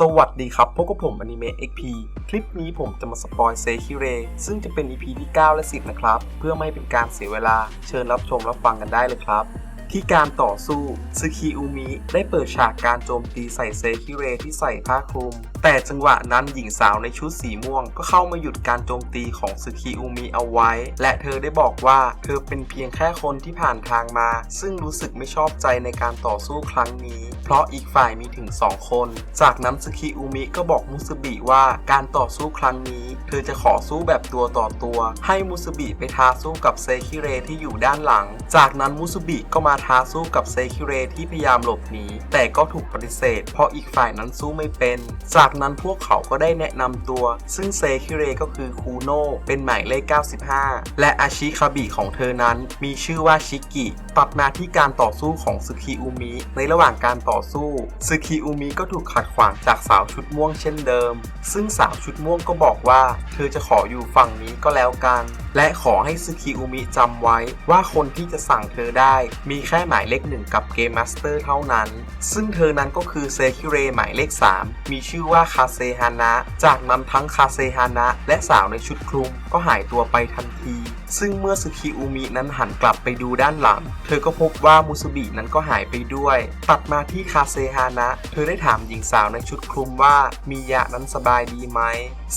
สวัสดีครับ พบกับผมอนิเมะ XP คลิปนี้ผมจะมาสปอยเซคิเรซึ่งจะเป็น EP ที่ 9 และ 10 นะครับ เพื่อไม่ให้เป็นการเสียเวลา เชิญรับชมรับฟังกันได้เลยครับ ที่การต่อสู้ซึคิอุมิได้เปิดฉากการโจมตีใส่เซคิเรที่ใส่ผ้าคลุม แต่จังหวะนั้นหญิงสาวในชุดสีม่วง ก็เข้ามาหยุดการโจมตีของซึคิอุมิเอาไว้ และเธอได้บอกว่า เธอเป็นเพียงแค่คนที่ผ่านทางมา ซึ่งรู้สึกไม่ชอบใจในการต่อสู้ครั้งนี้ เพราะอีกฝ่ายมีถึง 2 คน จากนั้นซึคิอุมิก็บอกมุสบิว่าการต่อสู้ครั้งนี้ เธอจะขอสู้แบบตัวต่อตัว ให้มุสบิไปท้าสู้กับเซคิเรที่อยู่ด้านหลัง จากนั้นมุสบิก็มาท้าสู้กับเซคิเรที่พยายามหลบหนีแต่ก็ถูกปฏิเสธ เพราะอีกฝ่ายนั้นสู้ไม่เป็น จากนั้นพวกเขาก็ได้แนะนำตัว ซึ่งเซคิเรก็คือคูโนเป็นหมายเลข 95 และอาชิคาบิของเธอนั้น มีชื่อว่าชิกิตัดมาที่การต่อสู้ของซึคิอุมิในระหว่างการต่อสู้ซึคิอุมิก็ถูกขัดขวางจากสาวชุดม่วงเช่นเดิม ซึ่งสาวชุดม่วงก็บอกว่า เธอจะขออยู่ฝั่งนี้ก็แล้วกัน และขอให้ซึคิอุมิจำไว้ว่าคนที่จะสั่งเธอได้ มีแค่หมายเลขหนึ่งกับเกมมาสเตอร์เท่านั้น ซึ่งเธอนั้นก็คือเซคิเรหมายเลข 3 มีชื่อว่าคาเซฮานะ จากนั้นทั้งคาเซฮานะและสาวในชุดคลุมก็หายตัวไปทันที ซึ่งเมื่อซึคิอุมินั้นหันกลับไปดูด้านหลัง เธอก็พบว่ามุสบินั้นก็หายไปด้วย ตัดมาที่คาเซฮานะ เธอได้ถามหญิงสาวในชุดคลุมว่ามียะนั้นสบายดีไหม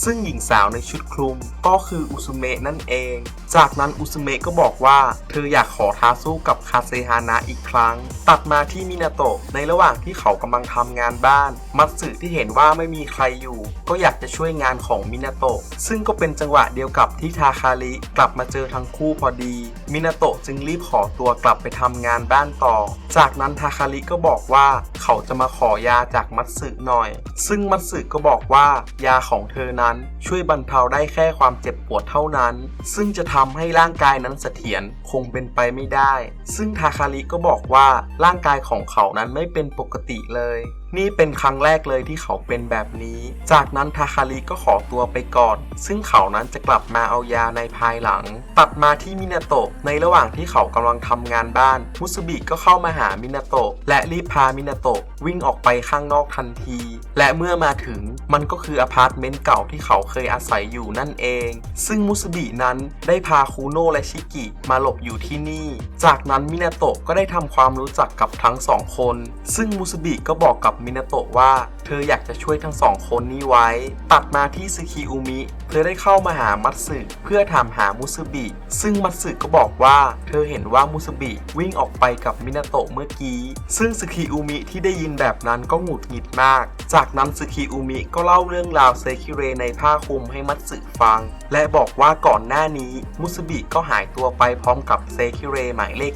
ซึ่งหญิงสาวในชุดคลุมก็คืออุซุเมะนั่นเองจากนั้นอุซุเมะก็บอกว่าเธออยากขอท้าสู้กับคาเซฮานะอีกครั้ง ตัดมาที่มินาโตะในระหว่างที่เขากำลังทำงานบ้าน มัตสึที่เห็นว่าไม่มีใครอยู่ ก็อยากจะช่วยงานของมินาโตะซึ่งก็เป็นจังหวะเดียวกับที่ทาคาริกลับมาเจอทั้งคู่พอดี มินาโตะจึงรีบขอตัวกลับไปทำงานบ้านต่อ จากนั้นทาคาริก็บอกว่าเขาจะมาขอยาจากมัตสึหน่อย ซึ่งมัตสึก็บอกว่ายาของเธอนั้นช่วยบรรเทาได้แค่ความเจ็บปวดเท่านั้นซึ่งจะทำให้ร่างกายนั้นเสถียรคงเป็นไปไม่ได้ ซึ่งทาคาริก็บอกว่าร่างกายของเขานั้นไม่เป็นปกติเลยนี่เป็นครั้งแรกเลยที่เขาเป็นแบบนี้ จากนั้นทาคาริก็ขอตัวไปก่อน ซึ่งเขานั้นจะกลับมาเอายาในภายหลัง ตัดมาที่มินาโตะ ในระหว่างที่เขากำลังทำงานบ้าน มุสบิก็เข้ามาหามินาโตะ และรีบพามินาโตะวิ่งออกไปข้างนอกทันที และเมื่อมาถึงมันก็คืออพาร์ตเมนต์เก่าที่เขาเคยอาศัยอยู่นั่นเอง ซึ่งมุสบินั้นได้พาคูโน่และชิกิมาหลบอยู่ที่นี่ จากนั้นมินาโตะก็ได้ทำความรู้จักกับทั้งสองคน ซึ่งมุสบิก็บอกกับมินาโตะว่า เธออยากจะช่วยทั้งสองคนนี้ไว้ ตัดมาที่ซึคิอุมิ เธอได้เข้ามาหามัตสึเพื่อถามหามุสบิ ซึ่งมัตสึก็บอกว่าเธอเห็นว่ามุสบิวิ่งออกไปกับมินาโตะเมื่อกี้ ซึ่งซึคิอุมิที่ได้ยินแบบนั้นก็หงุดหงิดมาก จากนั้นซึคิอุมิก็เล่าเรื่องราวเซคิเรในผ้าคลุมให้มัตสึฟัง และบอกว่าก่อนหน้านี้มุสบิก็หายตัวไปพร้อมกับเซคิเรหมายเลข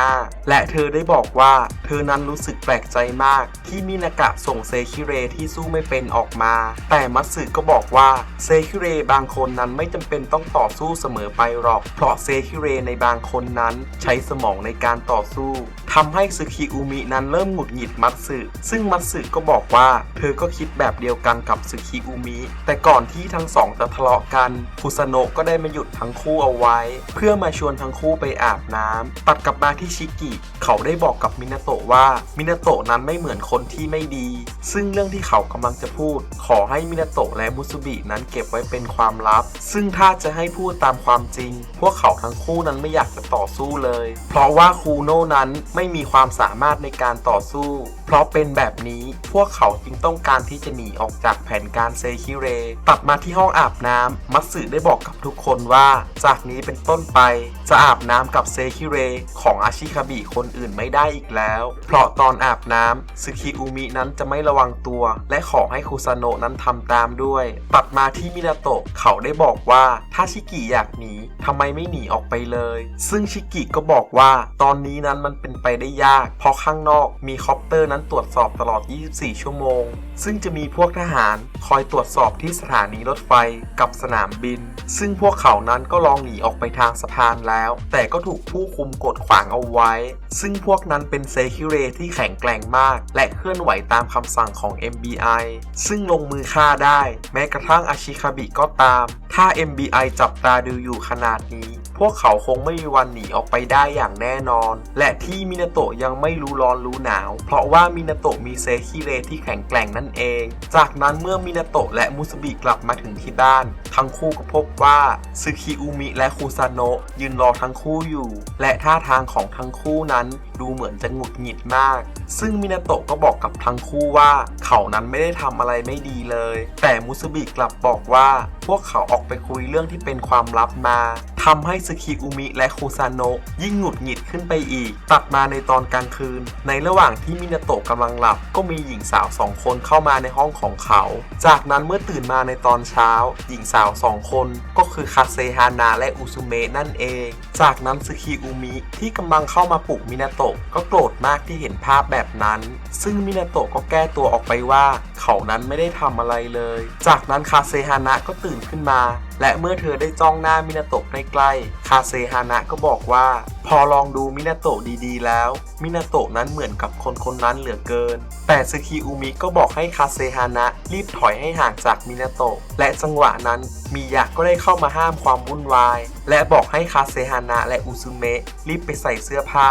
95 และเธอได้บอกว่าเธอนั้นรู้สึกแปลกใจมากที่มินากะส่งเซคิเรที่สู้ไม่เป็นออกมา แต่มัตสึก็บอกว่าเซคิเรบางคนนั้นไม่จำเป็นต้องต่อสู้เสมอไปหรอก เพราะเซคิเรในบางคนนั้นใช้สมองในการต่อสู้ ทำให้ซึคิอุมินั้นเริ่มหงุดหงิดมัตสึซึ่งมัตสึก็บอกว่า เธอก็คิดแบบเดียวกันกับซึคิอุมิ แต่ก่อนที่ทั้งสองจะทะเลาะกันคุซาโนะก็ได้มาหยุดทั้งคู่เอาไว้ เพื่อมาชวนทั้งคู่ไปอาบน้ำตัดกลับมาที่ชิกิ เขาได้บอกกับมินาโตะว่ามินาโตะนั้นไม่เหมือนคนที่ไม่ดี ซึ่งเรื่องที่เขากำลังจะพูด ขอให้มินาโตะและมุสุบินั้นเก็บไว้เป็นความลับ ซึ่งถ้าจะให้พูดตามความจริง พวกเขาทั้งคู่นั้นไม่อยากจะต่อสู้เลย เพราะว่าคูโน่นั้นไม่ไมีความสามารถในการต่อสู้ เพราะเป็นแบบนี้พวกเขาจึงต้องการที่จะหนีออกจากแผนการเซคิเรตัดมาที่ห้องอาบน้ำมัตสึได้บอกกับทุกคนว่า จากนี้เป็นต้นไปจะอาบน้ำกับเซคิเรของอาชิคาบิคนอื่นไม่ได้อีกแล้ว เพราะตอนอาบน้ำซึคิอุมินั้นจะไม่ระวังตัว และขอให้คุซาโนะนั้นทำตามด้วย ตัดมาที่มินาโตะเขาได้บอกว่าถ้าชิกิอยากหนีทำไมไม่หนีออกไปเลย ซึ่งชิกิก็บอกว่า ตอนนี้นั้นมันเป็นไปได้ยาก เพราะข้างนอกมีคอปเตอร์นั้นตรวจสอบตลอด 24 ชั่วโมง ซึ่งจะมีพวกทหารคอยตรวจสอบที่สถานีรถไฟกับสนามบิน ซึ่งพวกเขานั้นก็ลองหนีออกไปทางสะพานแล้วแต่ก็ถูกผู้คุมกดขวางเอาไว้ ซึ่งพวกนั้นเป็นเซคิเรที่แข็งแกร่งมาก และเคลื่อนไหวตามคำสั่งของ MBI ซึ่งลงมือฆ่าได้ แม้กระทั่งอาชิคาบิก็ตาม ถ้า MBI จับตาดูอยู่ขนาดนี้ พวกเขาคงไม่มีวันหนีออกไปได้อย่างแน่นอน และที่มินาโตะยังไม่รู้ร้อนรู้หนาว เพราะว่ามินาโตะมีเซคิเรที่แข็งแกร่งนั่นเอง จากนั้นเมื่อมินาโตะและมุสบิกลับมาถึงที่บ้าน ทั้งคู่ก็พบว่าซึคิอุมิและคูซาโนะยืนรอทั้งคู่อยู่ และท่าทางของทั้งคู่นั้นดูเหมือนจะหงุดหงิดมาก ซึ่งมินาโตะก็บอกกับทั้งคู่ว่า เขานั้นไม่ได้ทำอะไรไม่ดีเลย แต่มุสบิกลับบอกว่า พวกเขาออกไปคุยเรื่องที่เป็นความลับมา ทำให้ซึคิอุมิและคูซาโนะยิ่งหงุดหงิดขึ้นไปอีก ตัดมาในตอนกลางคืน ในระหว่างที่มินาโตะกำลังหลับ ก็มีหญิงสาวสองคนเข้ามาในห้องของเขา จากนั้นเมื่อตื่นมาในตอนเช้า หญิงสาวสองคนก็คือคาเซฮานาและอุซุเมะนั่นเอง จากนั้นซึคิอุมิที่กำลังเข้ามาปลุกมินาโตะก็โกรธมากที่เห็นภาพแบบนั้น ซึ่งมินาโตะก็แก้ตัวออกไปว่า เขานั้นไม่ได้ทำอะไรเลย จากนั้นคาเซฮานะก็ตื่นขึ้นมา และเมื่อเธอได้จ้องหน้ามินาโตะใกล้ๆ คาเซฮานะก็บอกว่า พอลองดูมินาโตะดีๆ แล้ว มินาโตะนั้นเหมือนกับคนคนนั้นเหลือเกิน แต่ซึคิอุมิก็บอกให้คาเซฮานะรีบถอยให้ห่างจากมินาโตะ และจังหวะนั้นมิยะก็ได้เข้ามาห้ามความวุ่นวาย และบอกให้คาเซฮานะและอุซุเมะรีบไปใส่เสื้อผ้า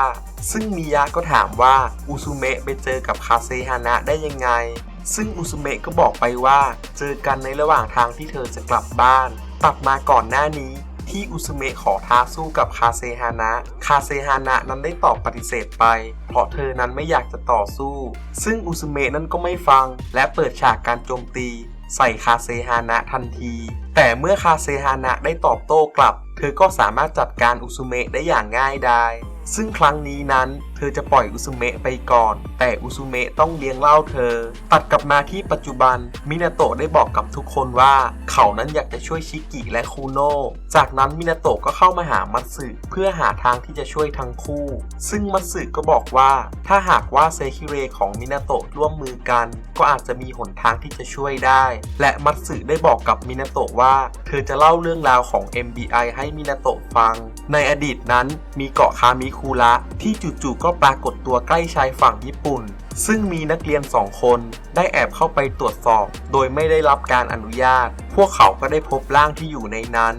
ซึ่งมิยะก็ถามว่าอุซุเมะไปเจอกับคาเซฮานะได้ยังไงซึ่งอุซุเมะก็บอกไปว่า เจอกันในระหว่างทางที่เธอจะกลับบ้าน ตัดมาก่อนหน้านี้ ที่อุซุเมะขอท้าสู้กับคาเซฮานะ คาเซฮานะนั้นได้ตอบปฏิเสธไป เพราะเธอนั้นไม่อยากจะต่อสู้ ซึ่งอุซุเมะนั้นก็ไม่ฟัง และเปิดฉากการโจมตี ใส่คาเซฮานะทันที แต่เมื่อคาเซฮานะได้ตอบโต้กลับ เธอก็สามารถจัดการอุซุเมะได้อย่างง่ายดาย ซึ่งครั้งนี้นั้นเธอจะปล่อยอุซุเมะไปก่อน แต่อุซุเมะต้องเลี้ยงเล่าเธอ ตัดกลับมาที่ปัจจุบัน มินาโตะได้บอกกับทุกคนว่า เขานั้นอยากจะช่วยชิกิและคูโนะจากนั้นมินาโตะก็เข้ามาหามัตสึเพื่อหาทางที่จะช่วยทั้งคู่ ซึ่งมัตสึก็บอกว่า ถ้าหากว่าเซคิเรของมินาโตะร่วมมือกัน ก็อาจจะมีหนทางที่จะช่วยได้ และมัตสึได้บอกกับมินาโตะว่า เธอจะเล่าเรื่องราวของ MBI ให้มินาโตะฟัง ในอดีตนั้นมีเกาะคามิคุระที่จู่ๆก็ปรากฏตัวใกล้ชายฝั่งญี่ปุ่น ซึ่งมีนักเรียนสองคน ได้แอบเข้าไปตรวจสอบ โดยไม่ได้รับการอนุญาต พวกเขาก็ได้พบร่างที่อยู่ในนั้น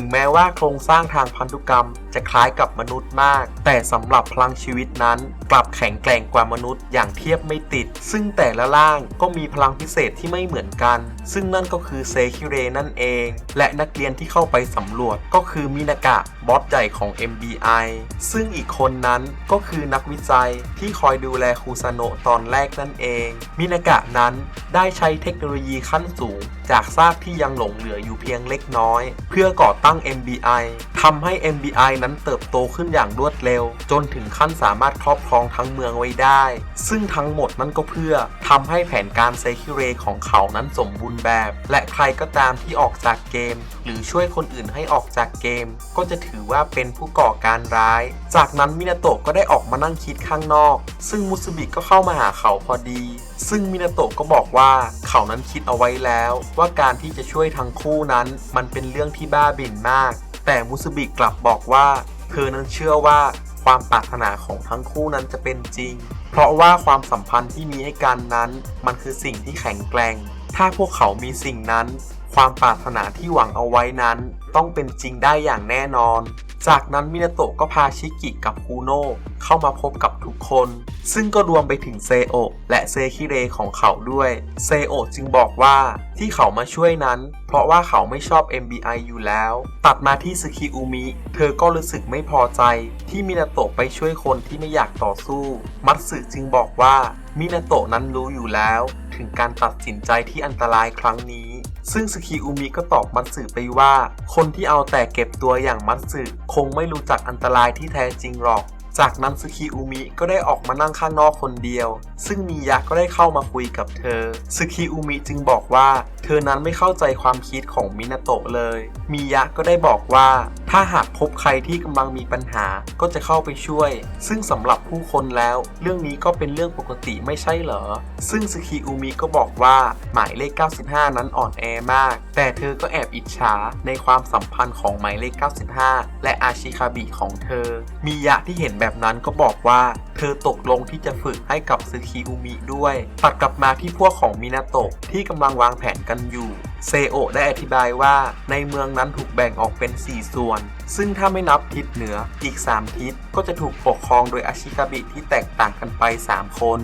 ถึงแม้ว่าโครงสร้างทางพันธุกรรมจะคล้ายกับมนุษย์มาก แต่สำหรับพลังชีวิตนั้นกลับแข็งแกร่งกว่ามนุษย์อย่างเทียบไม่ติด ซึ่งแต่ละร่างก็มีพลังพิเศษที่ไม่เหมือนกัน ซึ่งนั่นก็คือเซคิเรนั่นเอง และนักเรียนที่เข้าไปสำรวจก็คือมินากะบอสใหญ่ของ MBI ซึ่งอีกคนนั้นก็คือนักวิจัยที่คอยดูแลคูซาโนะตอนแรกนั่นเอง มินากะนั้นได้ใช้เทคโนโลยีขั้นสูง จากซากที่ยังหลงเหลืออยู่เพียงเล็กน้อย เพื่อก่อตั้งั้ง MBI ทำให้ MBI นั้นเติบโตขึ้นอย่างรวดเร็ว จนถึงขั้นสามารถครอบครองทั้งเมืองไว้ได้ ซึ่งทั้งหมดนั้นก็เพื่อทำให้แผนการเซคิเรของเขานั้นสมบูรณ์แบบ และใครก็ตามที่ออกจากเกม หรือช่วยคนอื่นให้ออกจากเกม ก็จะถือว่าเป็นผู้ก่อการร้าย จากนั้นมินาโตะก็ได้ออกมานั่งคิดข้างนอก ซึ่งมุสบิก็เข้ามาหาเขาพอดี ซึ่งมินาโตะก็บอกว่าเขานั้นคิดเอาไว้แล้ว ว่าการที่จะช่วยทั้งคู่นั้น มันเป็นเรื่องที่บ้าบิ่นมาก แต่มุสบิกลับบอกว่า เธอนั้นเชื่อว่าความปรารถนาของทั้งคู่นั้นจะเป็นจริง เพราะว่าความสัมพันธ์ที่มีให้กันนั้น มันคือสิ่งที่แข็งแกร่ง ถ้าพวกเขามีสิ่งนั้น ความปรารถนาที่หวังเอาไว้นั้น ต้องเป็นจริงได้อย่างแน่นอน จากนั้นมินาโตะก็พาชิกิกับคูโนะเข้ามาพบกับทุกคน ซึ่งก็รวมไปถึงเซโอะและเซคิเรของเขาด้วย เซโอะจึงบอกว่าที่เขามาช่วยนั้น เพราะว่าเขาไม่ชอบ MBI อยู่แล้ว ตัดมาที่ซึคิอุมิ เธอก็รู้สึกไม่พอใจ ที่มินาโตะไปช่วยคนที่ไม่อยากต่อสู้ มัตสึจึงบอกว่ามินาโตะนั้นรู้อยู่แล้ว ถึงการตัดสินใจที่อันตรายครั้งนี้ ซึ่งสกิอุมิก็ตอบมัตสึไปว่า คนที่เอาแต่เก็บตัวอย่างมัตสึคงไม่รู้จักอันตรายที่แท้จริงหรอก จากนั้นซึคิอุมิก็ได้ออกมานั่งข้างนอกคนเดียว ซึ่งมียะก็ได้เข้ามาคุยกับเธอซึคิอุมิจึงบอกว่า เธอนั้นไม่เข้าใจความคิดของมินาโตะเลย มียะก็ได้บอกว่า ถ้าหากพบใครที่กำลังมีปัญหาก็จะเข้าไปช่วย ซึ่งสำหรับผู้คนแล้ว เรื่องนี้ก็เป็นเรื่องปกติไม่ใช่เหรอ ซึ่งซึคิอุมิก็บอกว่าหมายเลข 95 นั้นอ่อนแอมาก แต่เธอก็แอบอิจฉาในความสัมพันธ์ของหมายเลข 95 และอาชิคาบิของเธอ มียะที่เห็นแบบนั้นก็บอกว่า เธอตกลงที่จะฝึกให้กับซึคิอุมิด้วย ตัดกลับมาที่พวกของมินาโตะที่กำลังวางแผนกันอยู่เซโอได้อธิบายว่าในเมืองนั้นถูกแบ่งออกเป็น 4 ส่วน ซึ่งถ้าไม่นับทิศเหนืออีก 3 ทิศก็จะถูกปกครองโดยอาชิกาบิที่แตกต่างกันไป 3 คน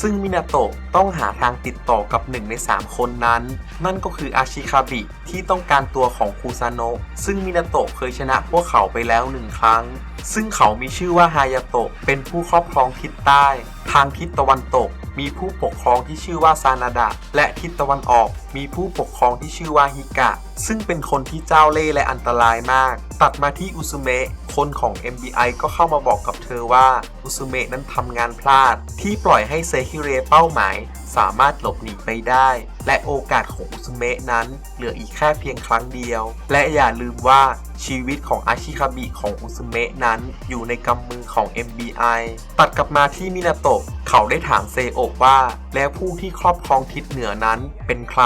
ซึ่งมินาโตะต้องหาทางติดต่อกับหนึ่งใน 3 คนนั้น นั่นก็คืออาชิคาบิที่ต้องการตัวของคูซาโนะซึ่งมินาโตะเคยชนะพวกเขาไปแล้วหนึ่งครั้ง ซึ่งเขามีชื่อว่าฮายาโตะเป็นผู้ครอบครองทิศใต้ ทางทิศตะวันตก มีผู้ปกครองที่ชื่อว่าซานาดะ และทิศตะวันออก มีผู้ปกครองที่ชื่อว่าฮิกะซึ่งเป็นคนที่เจ้าเล่ห์และอันตรายมาก ตัดมาที่อุซุเมะ คนของ MBI ก็เข้ามาบอกกับเธอว่า อุซุเมะนั้นทำงานพลาด ที่ปล่อยให้เซฮิเรเป้าหมาย สามารถหลบหนีไปได้ และโอกาสของอุซุเมะนั้น เหลืออีกแค่เพียงครั้งเดียว และอย่าลืมว่า ชีวิตของอาชิคาบิของอุซุเมะนั้นอยู่ในกำมือของ MBI ตัดกลับมาที่มินาโตะเขาได้ถามเซโอะว่า แล้วผู้ที่ครอบครองทิศเหนือนั้นเป็นใคร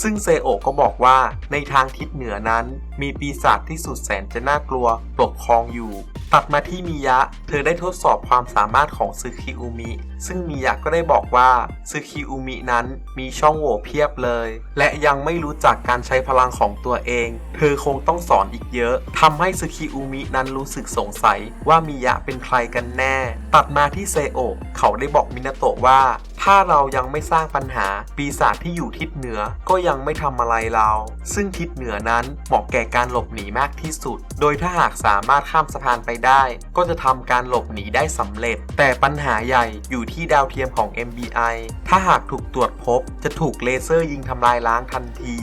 ซึ่งเซโอะก็บอกว่าในทางทิศเหนือนั้น มีปีศาจที่สุดแสนจะน่ากลัวปกครองอยู่ ตัดมาที่มิยะ เธอได้ทดสอบความสามารถของซึคิอุมิ ซึ่งมิยะก็ได้บอกว่าซึคิอุมินั้นมีช่องโหว่เพียบเลย และยังไม่รู้จักการใช้พลังของตัวเอง เธอคงต้องสอนอีกเยอะทำให้ซึคิอุมินั้นรู้สึกสงสัยว่ามิยะเป็นใครกันแน่ ตัดมาที่เซโอะเขาได้บอกมินาโตะว่า ถ้าเรายังไม่สร้างปัญหา ปีศาจที่อยู่ทิศเหนือก็ยังไม่ทำอะไรเรา ซึ่งทิศเหนือนั้นเหมาะแก่การหลบหนีมากที่สุด โดยถ้าหากสามารถข้ามสะพานไปได้ ก็จะทำการหลบหนีได้สำเร็จ แต่ปัญหาใหญ่อยู่ที่ดาวเทียมของ MBI ถ้าหากถูกตรวจพบจะถูกเลเซอร์ยิงทำลายล้างทันที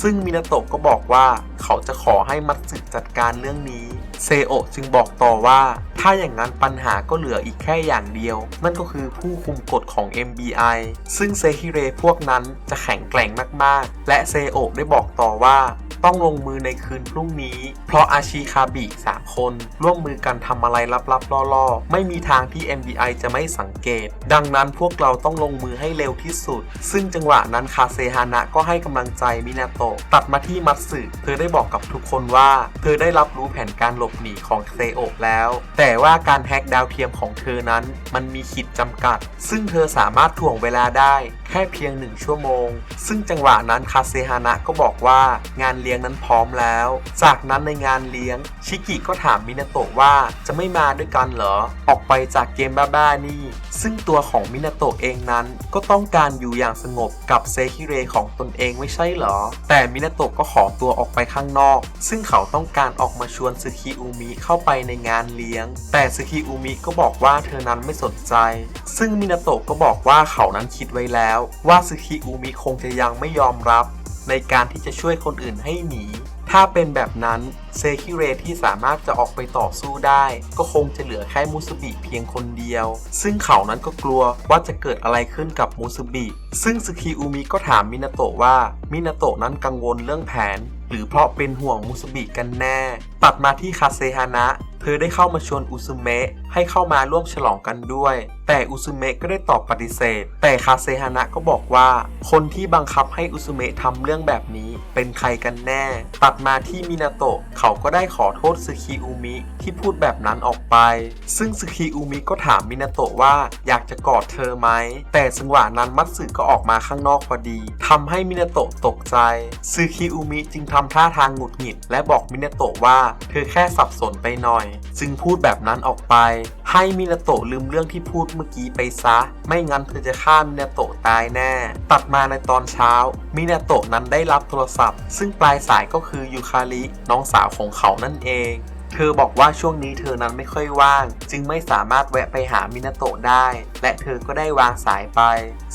ซึ่งมินาโตะก็บอกว่าเขาจะขอให้มัตสึจัดการเรื่องนี้ เซโอะจึงบอกต่อว่า ถ้าอย่างนั้นปัญหาก็เหลืออีกแค่อย่างเดียว นั่นก็คือผู้คุมกฎของ MBI ซึ่งเซฮิเรพวกนั้นจะแข็งแกร่งมากๆ และเซโอะได้บอกต่อว่าต้องลงมือในคืนพรุ่งนี้ เพราะอาชิคาบิสามคน ร่วมมือกันทำอะไรลับๆล่อๆ ไม่มีทางที่ MBI จะไม่สังเกต ดังนั้นพวกเราต้องลงมือให้เร็วที่สุด ซึ่งจังหวะนั้นคาเซฮานะก็ให้กำลังใจมินาโตะตัดมาที่มัตสึเธอได้บอกกับทุกคนว่า เธอได้รับรู้แผนการหลบหนีของเซโอะแล้ว แต่ว่าการแฮกดาวเทียมของเธอนั้น มันมีขีดจำกัด ซึ่งเธอสามารถถ่วงเวลาได้แค่เพียงหนึ่งชั่วโมง ซึ่งจังหวะนั้นคาเซฮานะก็บอกว่างานเลี้ยงนั้นพร้อมแล้ว จากนั้นในงานเลี้ยง ชิกิก็ถามมินาโตะว่าจะไม่มาด้วยกันเหรอ ออกไปจากเกมบ้าๆนี่ ซึ่งตัวของมินาโตะเองนั้นก็ต้องการอยู่อย่างสงบกับเซคิเรของตนเองไม่ใช่เหรอ แต่มินาโตะก็ขอตัวออกไปข้างนอก ซึ่งเขาต้องการออกมาชวนซึคิอุมิเข้าไปในงานเลี้ยงแต่สึกิอุมิก็บอกว่าเธอนั้นไม่สนใจ ซึ่งมินาโตะก็บอกว่าเขานั้นคิดไว้แล้ว ว่าสึกิอุมิคงจะยังไม่ยอมรับ ในการที่จะช่วยคนอื่นให้หนี ถ้าเป็นแบบนั้น เซคิเรที่สามารถจะออกไปต่อสู้ได้ ก็คงจะเหลือแค่มุสบิเพียงคนเดียว ซึ่งเขานั้นก็กลัวว่าจะเกิดอะไรขึ้นกับมุสบิ ซึ่งสึคิอุมิก็ถามมินาโตะว่ามินาโตะนั้นกังวลเรื่องแผน หรือเพราะเป็นห่วงมุสบิกันแน่ ตัดมาที่คาเซฮานะเธอได้เข้ามาชวนอุซุเมะให้เข้ามาร่วมฉลองกันด้วย แต่อุซุเมะก็ได้ตอบปฏิเสธ แต่คาเซฮานะก็บอกว่า คนที่บังคับให้อุซุเมะทำเรื่องแบบนี้เป็นใครกันแน่ ตัดมาที่มินาโตะเขาก็ได้ขอโทษซึคิอุมิที่พูดแบบนั้นออกไป ซึ่งซึคิอุมิก็ถามมินาโตะว่าอยากจะกอดเธอไหม แต่จังหวะนั้นมัตสึก็ออกมาข้างนอกพอดีทำให้มินาโตะตกใจซึคิอุมิจึงทำท่าทางหงุดหงิด และบอกมินาโตะว่าเธอแค่สับสนไปหน่อย จึงพูดแบบนั้นออกไปให้มินาโตะลืมเรื่องที่พูดเมื่อกี้ไปซะ ไม่งั้นเธอจะฆ่ามินาโตะตายแน่ ตัดมาในตอนเช้า มินาโตะนั้นได้รับโทรศัพท์ ซึ่งปลายสายก็คือยูคาริน้องสาวของเขานั่นเอง เธอบอกว่าช่วงนี้เธอนั้นไม่ค่อยว่าง จึงไม่สามารถแวะไปหามินาโตะได้ และเธอก็ได้วางสายไป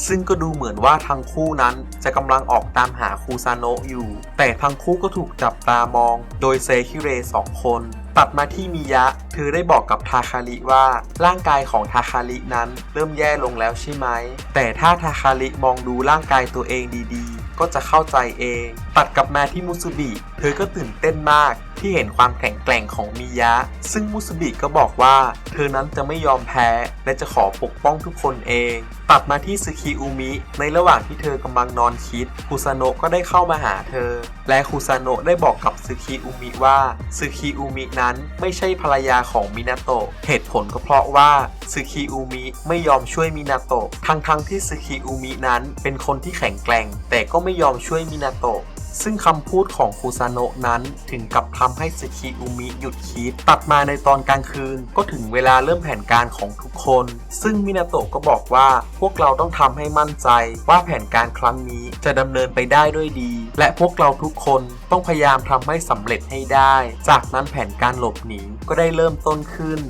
ซึ่งก็ดูเหมือนว่าทั้งคู่นั้นจะกำลังออกตามหาคูซาโนะอยู่ แต่ทั้งคู่ก็ถูกจับตามอง โดยเซคิเรสองคนตัดมาที่มิยะ เธอได้บอกกับทาคาริว่า ร่างกายของทาคารินั้นเริ่มแย่ลงแล้วใช่ไหม แต่ถ้าทาคาริมองดูร่างกายตัวเองดีๆ ก็จะเข้าใจเอง ตัดตัดกลับมาที่มุสุบิ เธอก็ตื่นเต้นมากที่เห็นความแข็งแกร่งของมิยะ ซึ่งมุสบิก็บอกว่า เธอนั้นจะไม่ยอมแพ้ และจะขอปกป้องทุกคนเอง ตัดมาที่ซึคิอุมิ ในระหว่างที่เธอกำลังนอนคิดคุซาโนะก็ได้เข้ามาหาเธอ และคุซาโนะได้บอกกับซึคิอุมิว่าซึคิอุมินั้นไม่ใช่ภรรยาของมินาโตะเหตุผลก็เพราะว่าซึคิอุมิไม่ยอมช่วยมินาโตะทั้งๆที่ซึคิอุมินั้นเป็นคนที่แข็งแกร่ง แต่ก็ไม่ยอมช่วยมินาโตะ ซึ่งคำพูดของคุซาโนะนั้นถึงกับทำให้ซึคิอุมิหยุดคิด ตัดมาในตอนกลางคืน ก็ถึงเวลาเริ่มแผนการของทุกคน ซึ่งมินาโตะก็บอกว่าพวกเราต้องทำให้มั่นใจ ว่าแผนการครั้งนี้จะดำเนินไปได้ด้วยดี และพวกเราทุกคนต้องพยายามทำให้สำเร็จให้ได้ จากนั้นแผนการหลบหนีก็ได้เริ่มต้นขึ้น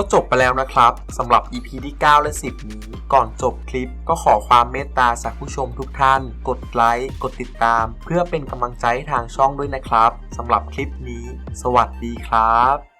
ก็จบไปแล้วนะครับสำหรับ EP ที่ 9 และ 10 นี้ ก่อนจบคลิปก็ขอความเมตตาจากผู้ชมทุกท่าน กดไลค์ กดติดตาม เพื่อเป็นกำลังใจให้ทางช่องด้วยนะครับสำหรับคลิปนี้ สวัสดีครับ